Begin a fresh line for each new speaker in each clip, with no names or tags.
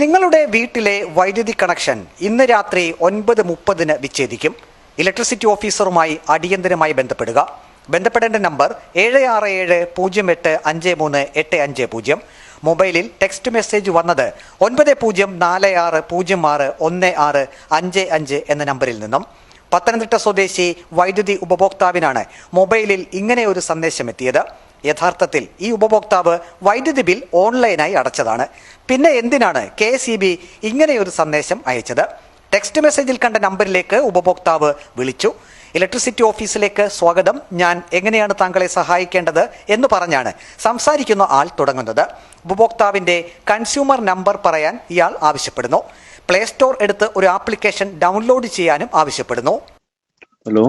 നിങ്ങളുടെ വീട്ടിലെ വൈദ്യുതി കണക്ഷൻ ഇന്ന് രാത്രി ഒൻപത് മുപ്പതിന് വിച്ഛേദിക്കും. ഇലക്ട്രിസിറ്റി ഓഫീസറുമായി അടിയന്തരമായി ബന്ധപ്പെടുക. ബന്ധപ്പെടേണ്ട നമ്പർ ഏഴ് ആറ് ഏഴ് പൂജ്യം എട്ട് അഞ്ച് മൂന്ന് എട്ട് അഞ്ച് പൂജ്യം. മൊബൈലിൽ ടെക്സ്റ്റ് മെസ്സേജ് വന്നത് ഒൻപത് പൂജ്യം നാല് ആറ് പൂജ്യം ആറ് ഒന്ന് ആറ് അഞ്ച് അഞ്ച് എന്ന നമ്പറിൽ നിന്നും. പത്തനംതിട്ട സ്വദേശി വൈദ്യുതി ഉപഭോക്താവിനാണ് മൊബൈലിൽ ഇങ്ങനെ ഒരു സന്ദേശം എത്തിയത്. യഥാർത്ഥത്തിൽ ഈ ഉപഭോക്താവ് വൈദ്യുതി ബിൽ ഓൺലൈനായി അടച്ചതാണ്. പിന്നെ എന്തിനാണ് കെ സി ബി ഇങ്ങനെയൊരു സന്ദേശം അയച്ചത്? ടെക്സ്റ്റ് മെസ്സേജിൽ കണ്ട നമ്പറിലേക്ക് ഉപഭോക്താവ് വിളിച്ചു. ഇലക്ട്രിസിറ്റി ഓഫീസിലേക്ക് സ്വാഗതം. ഞാൻ എങ്ങനെയാണ് താങ്കളെ സഹായിക്കേണ്ടത് എന്ന് പറഞ്ഞാണ് സംസാരിക്കുന്ന ആൾ തുടങ്ങുന്നത്. ഉപഭോക്താവിന്റെ കൺസ്യൂമർ നമ്പർ പറയാൻ ഇയാൾ ആവശ്യപ്പെടുന്നു. പ്ലേ സ്റ്റോർ എടുത്ത് ഒരു ആപ്ലിക്കേഷൻ ഡൗൺലോഡ് ചെയ്യാനും ആവശ്യപ്പെടുന്നു.
Hello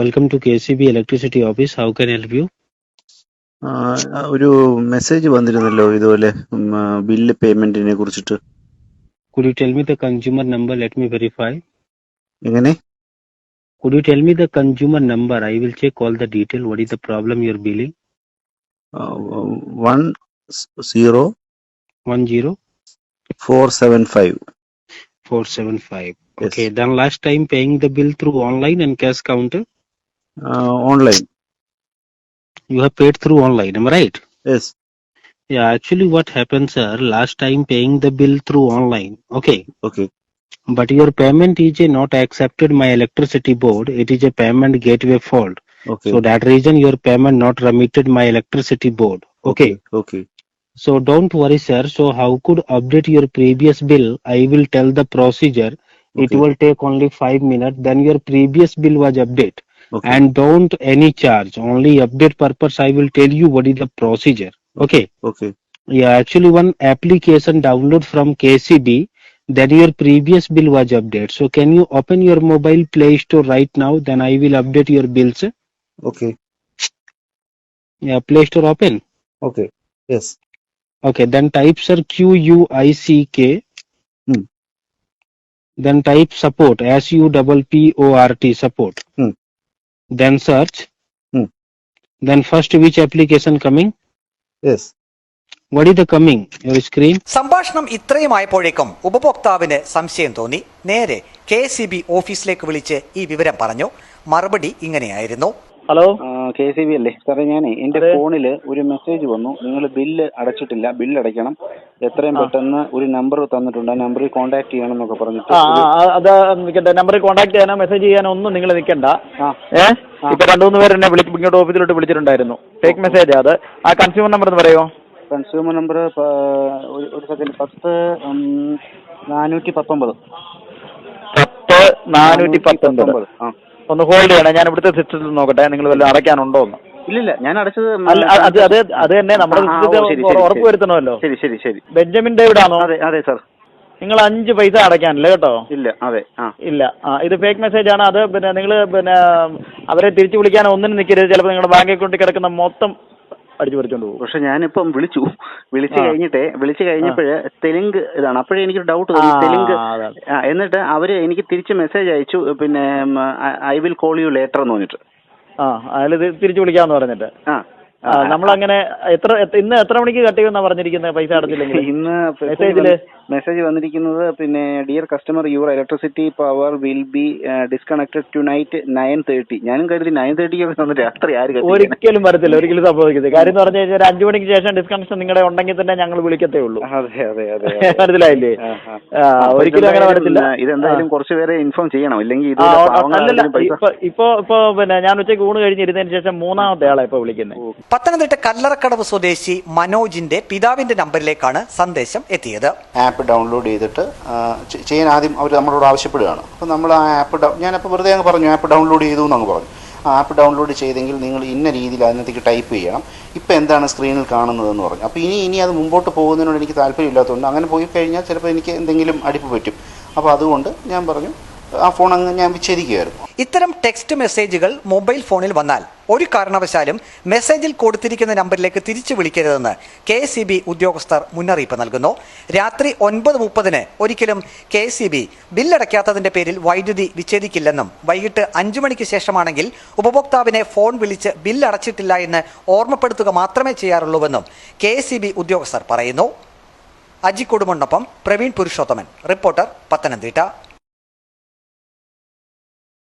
welcome to K C B electricity office how can help you?
ഒരു മെസ്സേജ് വന്നിരുന്നല്ലോ ഇതുപോലെ ബില്ല് പേയ്മെന്റിനെ കുറിച്ചിട്ട്
Could you tell me the consumer number? Let me verify.
എങ്ങനെ
Could you tell me the consumer number? I will check all the detail. What is the problem you're billing?
One zero
One zero
four seven five
four seven five.
Yes.
Okay. Then last time paying the bill through online and cash counter.
Online
You have paid through online, am I right?
Yes.
Yeah, actually what happened, sir, last time paying the bill through online. Okay.
Okay.
But your payment is not accepted my electricity board. It is a payment gateway fault.
Okay.
So that reason your payment not remitted my electricity board. Okay.
Okay. okay.
So don't worry, sir. So how could update your previous bill? I will tell the procedure.
Okay.
It will take only five minutes. Then your previous bill was update
okay.
and don't any charge. Only update purpose i will tell you what is the procedure. Okay?
Okay.
Yeah actually one application download from kcb then your previous bill was updated. So can you open your mobile play store right now? Then i will update your bills.
Okay.
Yeah play store open?
Okay. Yes.
Okay then type sir q u i c k.
Hmm.
Then type support s u double p o r t support.
Hmm.
Then search.
Hmm.
Then first which application coming?
yes
What is the coming? Your screen.
സംഭാഷണം ഇത്രയുമായപ്പോഴേക്കും ഉപഭോക്താവിന് സംശയം തോന്നി നേരെ K C B ഓഫീസിലേക്ക് വിളിച്ച് ഈ വിവരം പറഞ്ഞു മറുപടി ഇങ്ങനെയായിരുന്നു
ഹലോ
കെ സി ബി അല്ലേ? സാറേ ഞാനേ എന്റെ ഫോണിൽ ഒരു മെസ്സേജ് വന്നു. നിങ്ങൾ ബില്ല് അടച്ചിട്ടില്ല. ബില്ല് അടയ്ക്കണം. എത്രയും പെട്ടെന്ന് ഒരു നമ്പർ തന്നിട്ടുണ്ട്. ആ നമ്പറിൽ കോൺടാക്ട് ചെയ്യണം എന്നൊക്കെ പറഞ്ഞിട്ട്
ആ ആ, ആ, അത് നിൽക്കട്ടെ. നമ്പറിൽ കോൺടാക്ട് ചെയ്യാനോ മെസ്സേജ് ചെയ്യാനോ ഒന്നും നിങ്ങൾ നിൽക്കണ്ട.
ആ.
ഏ? ഇപ്പൊ രണ്ടു മൂന്ന് പേര് എന്നെ വിളി ഇങ്ങോട്ട് ഓഫീസിലോട്ട് വിളിച്ചിട്ടുണ്ടായിരുന്നു. ഫേക്ക് മെസ്സേജ് അത്. ആ കൺസ്യൂമർ നമ്പർ എന്ന് പറയുമോ
കൺസ്യൂമർ നമ്പർ ഒരു സെക്കൻഡ് പത്ത് ഉം, നാനൂറ്റി പത്തൊമ്പത്.
പത്ത് നാനൂറ്റി പത്തൊമ്പത്.
ആ.
ഒന്ന് ഹോൾഡ് ചെയ്യണം. ഞാൻ ഇവിടുത്തെ സിസ്റ്റത്തിൽ നോക്കട്ടെ. നിങ്ങൾ വല്ലതും അടയ്ക്കാനുണ്ടോ എന്ന്
ഇല്ലില്ല ഞാൻ അടച്ചത്
അത് അത് അത് തന്നെ നമ്മുടെ സിസ്റ്റത്തിൽ ഉറപ്പ്. വരുത്തണമല്ലോ.
ശരി ശരി ശരി.
ബെഞ്ചമിൻ ഡേവിഡ് ആണോ
അതെ അതെ സാർ
നിങ്ങൾ അഞ്ച് പൈസ അടയ്ക്കാനില്ല കേട്ടോ?
ഇല്ല അതെ
ഇല്ല ആ ഇത് ഫേക്ക് മെസ്സേജ് ആണ്. അത് പിന്നെ നിങ്ങൾ പിന്നെ അവരെ തിരിച്ചു വിളിക്കാൻ ഒന്നിനും നിൽക്കരുത് ചിലപ്പോൾ നിങ്ങളുടെ ബാങ്ക് അക്കൗണ്ടിൽ കിടക്കുന്ന മൊത്തം അടിച്ചു പറിച്ചോണ്ട് പോകും.
പക്ഷെ ഞാനിപ്പം വിളിച്ചു. വിളിച്ചു. കഴിഞ്ഞിട്ടേ വിളിച്ചു കഴിഞ്ഞപ്പോഴേ തെലുങ്ക് ഇതാണ്. അപ്പോഴേ എനിക്ക് ഡൗട്ട് തോന്നി. തെലുങ്ക് എന്നിട്ട് അവർ എനിക്ക് തിരിച്ച് മെസ്സേജ് അയച്ചു. പിന്നെ I will call you later എന്ന് പറഞ്ഞിട്ട്.
ആ അയാൾ തിരിച്ചു വിളിക്കാന്ന് പറഞ്ഞിട്ട്.
ആ.
ആ, നമ്മളങ്ങനെ എത്ര ഇന്ന് എത്ര മണിക്ക് കട്ട് ചെയ്യുമെന്നാ പറഞ്ഞിരിക്കുന്നത് പൈസ അടച്ചില്ലെങ്കിൽ
ഇന്ന്
മെസ്സേജിൽ?
മെസ്സേജ് വന്നിരിക്കുന്നത് പിന്നെ dear customer your electricity power will be disconnected tonight nine thirty ഞാനും കരുതി നയൻ തേർട്ടിക്ക് രാത്രി ആര്?
ഒരിക്കലും വരത്തില്ല ഒരിക്കലും സംഭവിക്കുന്നത് കാര്യം പറഞ്ഞു കഴിഞ്ഞാൽ ഒരു അഞ്ചു മണിക്ക് ശേഷം ഡിസ്കണക്ഷൻ നിങ്ങളുടെ ഉണ്ടെങ്കിൽ തന്നെ ഞങ്ങൾ വിളിക്കത്തേ ഉള്ളൂ.
അതെ അതെ അതെ
മനസ്സിലായില്ലേ? ഒരിക്കലും അങ്ങനെ വരത്തില്ല.
ഇതെന്തായാലും കുറച്ച് പേരെ ഇൻഫോം ചെയ്യണം. ഇല്ലെങ്കിൽ
ഇപ്പൊ ഇപ്പൊ പിന്നെ ഞാൻ ഉച്ചയ്ക്ക് ഊണ് കഴിഞ്ഞിരുന്നതിന് ശേഷം മൂന്നാമത്തെ ആളാ ഇപ്പൊ വിളിക്കുന്നത്
പത്തനംതിട്ട കല്ലറക്കടവ് സ്വദേശി മനോജിന്റെ പിതാവിന്റെ നമ്പറിലേക്കാണ് സന്ദേശം എത്തിയത്.
ആപ്പ് ഡൗൺലോഡ് ചെയ്തിട്ട് ചെയ്യാൻ ആദ്യം അവർ നമ്മളോട് ആവശ്യപ്പെടുകയാണ്. അപ്പോൾ നമ്മൾ ആ ആപ്പ് ഞാനപ്പോൾ വെറുതെ അങ്ങ് പറഞ്ഞു ആപ്പ് ഡൗൺലോഡ് ചെയ്തു എന്നങ്ങ് പറഞ്ഞു. ആപ്പ് ഡൗൺലോഡ് ചെയ്തെങ്കിൽ നിങ്ങൾ ഇന്ന രീതിയിൽ അതിനകത്തേക്ക് ടൈപ്പ് ചെയ്യണം. ഇപ്പോൾ എന്താണ് സ്ക്രീനിൽ കാണുന്നതെന്ന് പറഞ്ഞു. അപ്പോൾ ഇനി ഇനി അത് മുമ്പോട്ട് പോകുന്നതിനോട് എനിക്ക് താല്പര്യമില്ലാത്തതുകൊണ്ട് അങ്ങനെ പോയി കഴിഞ്ഞാൽ ചിലപ്പോൾ എനിക്ക് എന്തെങ്കിലും അടിപ്പ് പറ്റും. അപ്പോൾ അതുകൊണ്ട് ഞാൻ പറഞ്ഞു ആ ഫോൺ അങ്ങ് ഞാൻ വിച്ഛേദിക്കുകയായിരുന്നു.
ഇത്തരം ടെക്സ്റ്റ് മെസ്സേജുകൾ മൊബൈൽ ഫോണിൽ വന്നാൽ ഒരു കാരണവശാലും മെസ്സേജിൽ കൊടുത്തിരിക്കുന്ന നമ്പറിലേക്ക് തിരിച്ചു വിളിക്കരുതെന്ന് കെ സി ബി ഉദ്യോഗസ്ഥർ മുന്നറിയിപ്പ് നൽകുന്നു. രാത്രി ഒൻപത് മുപ്പതിന് ഒരിക്കലും കെ സി ബി ബില്ലടയ്ക്കാത്തതിന്റെ പേരിൽ വൈദ്യുതി വിച്ഛേദിക്കില്ലെന്നും വൈകിട്ട് അഞ്ചു മണിക്ക് ശേഷമാണെങ്കിൽ ഉപഭോക്താവിനെ ഫോൺ വിളിച്ച് ബില്ലടച്ചിട്ടില്ല എന്ന് ഓർമ്മപ്പെടുത്തുക മാത്രമേ ചെയ്യാറുള്ളൂവെന്നും കെ സി ബി ഉദ്യോഗസ്ഥർ പറയുന്നു. അജി കൊടുമണ്ണൊപ്പം പ്രവീൺ പുരുഷോത്തമൻ റിപ്പോർട്ടർ പത്തനംതിട്ട.